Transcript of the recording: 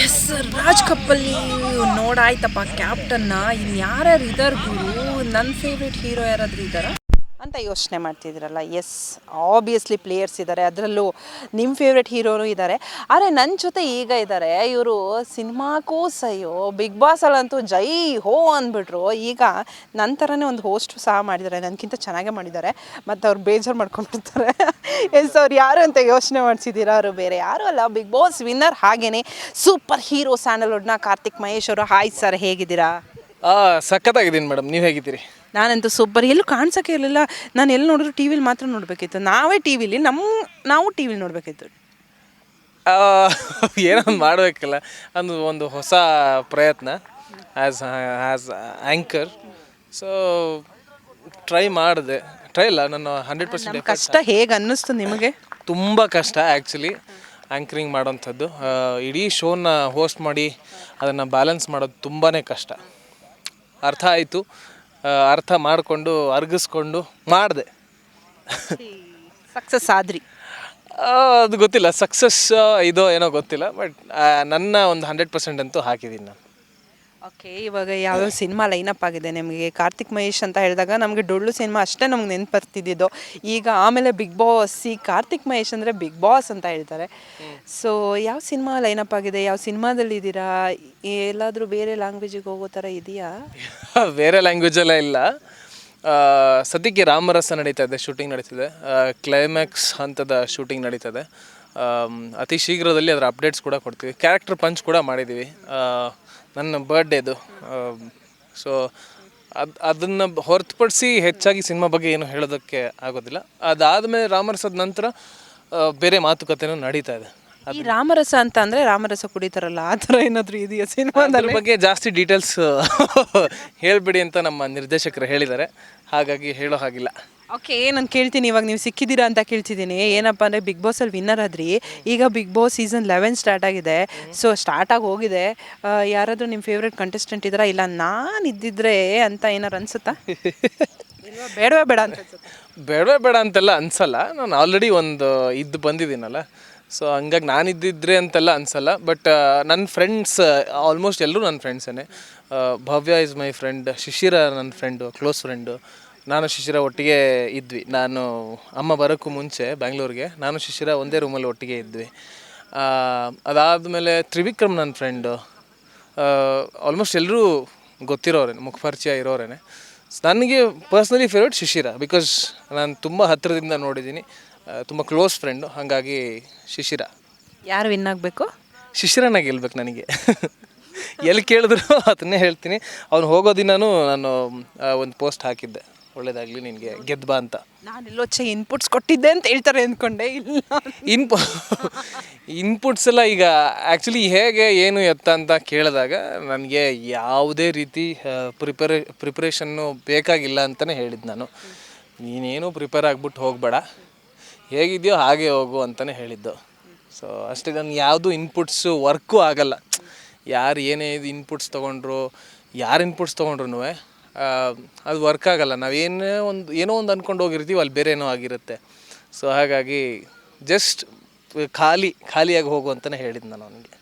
S Raj ಕಪ್ಪಲ್ಲಿ ನೋಡಾಯ್ತಪ್ಪ ಕ್ಯಾಪ್ಟನ್ನ ಇನ್ನು ಯಾರ್ಯಾರು ಇದಾರ ಗುರು? ನನ್ನ ಫೇವ್ರೆಟ್ ಹೀರೋ ಯಾರಾದರೂ ಇದ್ದಾರಾ? ಅಂತ ಯೋಚನೆ ಮಾಡ್ತಿದ್ದೀರಲ್ಲ ಎಸ್ ಆಬ್ವಿಯಸ್ಲಿ ಪ್ಲೇಯರ್ಸ್ ಇದ್ದಾರೆ ಅದರಲ್ಲೂ ನಿಮ್ಮ ಫೇವ್ರೆಟ್ ಹೀರೋನು ಇದ್ದಾರೆ ಆದರೆ ನನ್ನ ಜೊತೆ ಈಗ ಇದ್ದಾರೆ ಇವರು ಸಿನಿಮಾಕ್ಕೂ ಸಯ್ಯೋ ಬಿಗ್ ಬಾಸಲ್ಲಂತೂ ಜೈ ಹೋ ಅಂದ್ಬಿಟ್ರು. ಈಗ ನನ್ನ ಥರನೇ ಒಂದು ಹೋಸ್ಟ್ ಸಹ ಮಾಡಿದ್ದಾರೆ ನನಗಿಂತ ಚೆನ್ನಾಗೇ ಮಾಡಿದ್ದಾರೆ. ಮತ್ತು ಅವ್ರು ಬೇಜಾರು ಮಾಡ್ಕೊಂಡ್ಬಿಡ್ತಾರೆ. ಎಸ್ ಅವ್ರು ಯಾರು ಅಂತ ಯೋಚನೆ ಮಾಡಿಸಿದ್ದೀರಾ ಅವರು ಬೇರೆ? ಯಾರು ಅಲ್ಲ ಬಿಗ್ ಬಾಸ್ ವಿನ್ನರ್ ಹಾಗೇನೆ ಸೂಪರ್ ಹೀರೋ ಸ್ಯಾಂಡಲ್ವುಡ್ನ ಕಾರ್ತಿಕ್ ಮಹೇಶ್ ಅವರು. ಹಾಯ್ ಸರ್ ಹೇಗಿದ್ದೀರಾ? ಆ ಸಖತ್ತಾಗಿದ್ದೀನಿ ಮೇಡಮ್ ನೀವು ಹೇಗಿದ್ದೀರಿ? ನಾನಂತೂ ಸೂಪರ್ ಎಲ್ಲೂ ಕಾಣಿಸೋಕೆ ಇರಲಿಲ್ಲ. ನಾನು ಎಲ್ಲಿ ನೋಡಿದ್ರು ಟಿ ವಿಲಿ ಮಾತ್ರ ನೋಡಬೇಕಿತ್ತು. ನಾವೇ ಟಿ ವಿಲಿ ನಮ್ಮ ನಾವು ಟಿ ವಿಲಿ ನೋಡಬೇಕಿತ್ತು. ಆ, ಏನೋ ಮಾಡಬೇಕಲ್ಲ. ಅದು ಒಂದು ಹೊಸ ಪ್ರಯತ್ನ. As as anchor so try ಮಾಡಿದೆ. ಟ್ರೈ ಇಲ್ಲ ನಾನು ಹಂಡ್ರೆಡ್ ಪರ್ಸೆಂಟ್ ಕಷ್ಟ ಹೇಗೆ ಅನ್ನಿಸ್ತು ನಿಮಗೆ? ತುಂಬ ಕಷ್ಟ ಆ್ಯಕ್ಚುಲಿ ಆ್ಯಂಕರಿಂಗ್ ಮಾಡೋಂಥದ್ದು ಇಡೀ ಶೋನ ಹೋಸ್ಟ್ ಮಾಡಿ ಅದನ್ನು ಬ್ಯಾಲೆನ್ಸ್ ಮಾಡೋದು ತುಂಬಾ ಕಷ್ಟ. ಅರ್ಥ ಆಯಿತು. ಅರ್ಥ ಮಾಡಿಕೊಂಡು ಅರ್ಗಿಸ್ಕೊಂಡು ಮಾಡಿದೆ. ಸಕ್ಸಸ್ ಆದ್ರಿ. ಅದು ಗೊತ್ತಿಲ್ಲ ಸಕ್ಸಸ್ ಇದೋ ಏನೋ ಗೊತ್ತಿಲ್ಲ ಬಟ್ ನನ್ನ ಒಂದು ಹಂಡ್ರೆಡ್ ಪರ್ಸೆಂಟ್ ಅಂತೂ ಹಾಕಿದ್ದೀನಿ ನಾನು. ಓಕೆ, ಇವಾಗ ಯಾವ್ಯಾವ ಸಿನಿಮಾ ಲೈನಪ್ ಆಗಿದೆ ನಿಮಗೆ. ಕಾರ್ತಿಕ್ ಮಹೇಶ್ ಅಂತ ಹೇಳಿದಾಗ ನಮಗೆ ಡೊಳ್ಳು ಸಿನಿಮಾ ಅಷ್ಟೇ ನಮ್ಗೆ ನೆನ್ಪು ಬರ್ತಿದ್ದಿದ್ದು ಈಗ ಆಮೇಲೆ ಬಿಗ್ ಬಾಸ್, ಈ ಕಾರ್ತಿಕ್ ಮಹೇಶ್ ಅಂದರೆ ಬಿಗ್ ಬಾಸ್ ಅಂತ ಹೇಳ್ತಾರೆ. ಸೊ ಯಾವ ಸಿನಿಮಾ ಲೈನಪ್ ಆಗಿದೆ? ಯಾವ ಸಿನಿಮಾದಲ್ಲಿ ಇದ್ದೀರಾ? ಎಲ್ಲಾದರೂ ಬೇರೆ ಲ್ಯಾಂಗ್ವೇಜಿಗೆ ಹೋಗೋ ಥರ ಇದೆಯಾ? ಬೇರೆ ಲ್ಯಾಂಗ್ವೇಜೆಲ್ಲ ಇಲ್ಲ. ಸದ್ಯಕ್ಕೆ ರಾಮರಸ ನಡೀತಾ ಇದೆ ಶೂಟಿಂಗ್ ನಡೀತಿದೆ. ಕ್ಲೈಮ್ಯಾಕ್ಸ್ ಹಂತದ ಶೂಟಿಂಗ್ ನಡೀತದೆ. ಅತಿ ಶೀಘ್ರದಲ್ಲಿ ಅದರ ಅಪ್ಡೇಟ್ಸ್ ಕೂಡ ಕೊಡ್ತೀವಿ. ಕ್ಯಾರೆಕ್ಟರ್ ಪಂಚ್ ಕೂಡ ಮಾಡಿದ್ದೀವಿ ನನ್ನ ಬರ್ಡೇದು ಸೊ ಅದು, ಅದನ್ನು ಹೊರತುಪಡಿಸಿ ಹೆಚ್ಚಾಗಿ ಸಿನಿಮಾ ಬಗ್ಗೆ ಏನು ಹೇಳೋದಕ್ಕೆ ಆಗೋದಿಲ್ಲ. ಅದಾದಮೇಲೆ ರಾಮರಸದ ನಂತರ ಬೇರೆ ಮಾತುಕತೆನೂ ನಡೀತಾ ಇದೆ. ಈ ರಾಮರಸ ಅಂತ ಅಂದ್ರೆ ರಾಮರಸ ಕುಡಿತಾರಲ್ಲ ಆ ಥರ ಏನಾದರೂ ಇದೆಯಾ ಸಿನಿಮಾದಲ್ಲಿ? ಅದ್ರ ಬಗ್ಗೆ ಜಾಸ್ತಿ ಡೀಟೇಲ್ಸ್ ಹೇಳ್ಬಿಡಿ ಅಂತ ನಮ್ಮ ನಿರ್ದೇಶಕರು ಹೇಳಿದ್ದಾರೆ. ಹಾಗಾಗಿ ಹೇಳೋ ಹಾಗಿಲ್ಲ. ಓಕೆ ನಾನು ಕೇಳ್ತೀನಿ ಇವಾಗ ನೀವು ಸಿಕ್ಕಿದ್ದೀರಾ ಅಂತ ಕೇಳ್ತಿದ್ದೀನಿ. ಏನಪ್ಪ ಅಂದರೆ ಬಿಗ್ ಬಾಸಲ್ಲಿ ವಿನ್ನರ್ ಆದ್ರಿ. ಈಗ Bigg Boss season eleven start ಆಗಿದೆ. ಸೊ ಸ್ಟಾರ್ಟ್ ಆಗಿ ಹೋಗಿದೆ. ಯಾರಾದರೂ ಯಾರಾದ್ರೂ ನಿಮ್ಮ ಫೇವ್ರೆಟ್ ಕಂಟೆಸ್ಟೆಂಟ್ ಇದ್ದಾರಾ? ಇಲ್ಲ ನಾನು ಇದ್ದಿದ್ರೆ ಅಂತ ಏನಾರು ಅನ್ಸುತ್ತಾ? ಇಲ್ವಾ? ಬೇಡವೇ ಬೇಡ ಅಂತ ಅನ್ಸುತ್ತಾ? ಬೇಡವೇ ಬೇಡ ಅಂತೆಲ್ಲ ಅನ್ಸಲ್ಲ. ನಾನು ಆಲ್ರೆಡಿ ಒಂದು ಇದ್ದು ಬಂದಿದ್ದೀನಲ್ಲ. ಸೊ ಹಂಗಾಗಿ ನಾನು ಇದ್ದಿದ್ರೆ ಅಂತೆಲ್ಲ ಅನ್ಸಲ್ಲ ಬಟ್ ನನ್ನ ಫ್ರೆಂಡ್ಸ್ ಆಲ್ಮೋಸ್ಟ್ ಎಲ್ಲರೂ ನನ್ನ ಫ್ರೆಂಡ್ಸೇ ಭವ್ಯ ಇಸ್ ಮೈ ಫ್ರೆಂಡ್ ಶಿಶಿರ ನನ್ನ ಫ್ರೆಂಡು ಕ್ಲೋಸ್ ಫ್ರೆಂಡು ನಾನು ಶಿಶಿರ ಒಟ್ಟಿಗೆ ಇದ್ವಿ. ನಾನು ಅಮ್ಮ ಬರೋಕ್ಕೂ ಮುಂಚೆ ಬ್ಯಾಂಗ್ಳೂರಿಗೆ ನಾನು ಶಿಶಿರ ಒಂದೇ ರೂಮಲ್ಲಿ ಒಟ್ಟಿಗೆ ಇದ್ವಿ. ಅದಾದಮೇಲೆ ತ್ರಿವಿಕ್ರಮ್ ನನ್ನ ಫ್ರೆಂಡು ಆಲ್ಮೋಸ್ಟ್ ಎಲ್ಲರೂ ಗೊತ್ತಿರೋರೇ ಮುಖ ಪರಿಚಯ ಇರೋರೇನೆ. ನನಗೆ ಪರ್ಸ್ನಲಿ ಫೇವ್ರೇಟ್ ಶಿಶಿರ ಬಿಕಾಸ್ ನಾನು ತುಂಬ ಹತ್ತಿರದಿಂದ ನೋಡಿದ್ದೀನಿ. ತುಂಬ ಕ್ಲೋಸ್ ಫ್ರೆಂಡು ಹಾಗಾಗಿ ಶಿಶಿರ. ಯಾರು ವಿನ್ ಆಗಬೇಕು? ಶಿಶಿರನ ಗೆಲ್ಬೇಕು ನನಗೆ. ಎಲ್ಲಿ ಕೇಳಿದ್ರು ಅದನ್ನೇ ಹೇಳ್ತೀನಿ. ಅವ್ನು ಹೋಗೋ ದಿನನೂ ನಾನು ಒಂದು ಪೋಸ್ಟ್ ಹಾಕಿದ್ದೆ. ಒಳ್ಳೇದಾಗಲಿ ನಿನಗೆ ಗೆದ್ದು ಬಾ ಅಂತ. ನಾನು ಎಲ್ಲೊಚ್ಚೆ ಇನ್ಪುಟ್ಸ್ ಕೊಟ್ಟಿದ್ದೆ ಅಂತ ಹೇಳ್ತಾರೆ ಅಂದ್ಕೊಂಡೆ ಇಲ್ಲ ಇನ್ಪು ಇನ್ಪುಟ್ಸ್ ಎಲ್ಲ ಈಗ ಆ್ಯಕ್ಚುಲಿ ಹೇಗೆ ಏನು ಎತ್ತ ಅಂತ ಕೇಳಿದಾಗ ನನಗೆ ಯಾವುದೇ ರೀತಿ ಪ್ರಿಪರೇ ಪ್ರಿಪ್ರೇಷನ್ನು ಬೇಕಾಗಿಲ್ಲ ಅಂತಲೇ ಹೇಳಿದ್ದು ನಾನು. ನೀನೇನು ಪ್ರಿಪೇರ್ ಆಗಿಬಿಟ್ಟು ಹೋಗಬೇಡ. ಹೇಗಿದೆಯೋ ಹಾಗೆ ಹೋಗು ಅಂತಲೇ ಹೇಳಿದ್ದು. ಸೊ ಅಷ್ಟೇ, ನನಗೆ ಯಾವುದು ಇನ್ಪುಟ್ಸು ವರ್ಕು ಆಗಲ್ಲ. ಯಾರು ಏನೇ ಇದು ಇನ್ಪುಟ್ಸ್ ತೊಗೊಂಡ್ರು, ಯಾರು ಇನ್ಪುಟ್ಸ್ ತೊಗೊಂಡ್ರು ಅದು ವರ್ಕ್ ಆಗಲ್ಲ. ನಾವು ನಾವೇನೇ ಒಂದು, ಏನೋ ಒಂದು ಅಂದ್ಕೊಂಡು ಹೋಗಿರ್ತೀವಿ, ಅಲ್ಲಿ ಬೇರೆ ಏನೋ ಆಗಿರುತ್ತೆ. ಸೊ ಹಾಗಾಗಿ ಜಸ್ಟ್ ಖಾಲಿ, ಖಾಲಿಯಾಗಿ ಹೋಗು ಅಂತಲೇ ಹೇಳಿದ್ದು ನಾನು ಅವನಿಗೆ.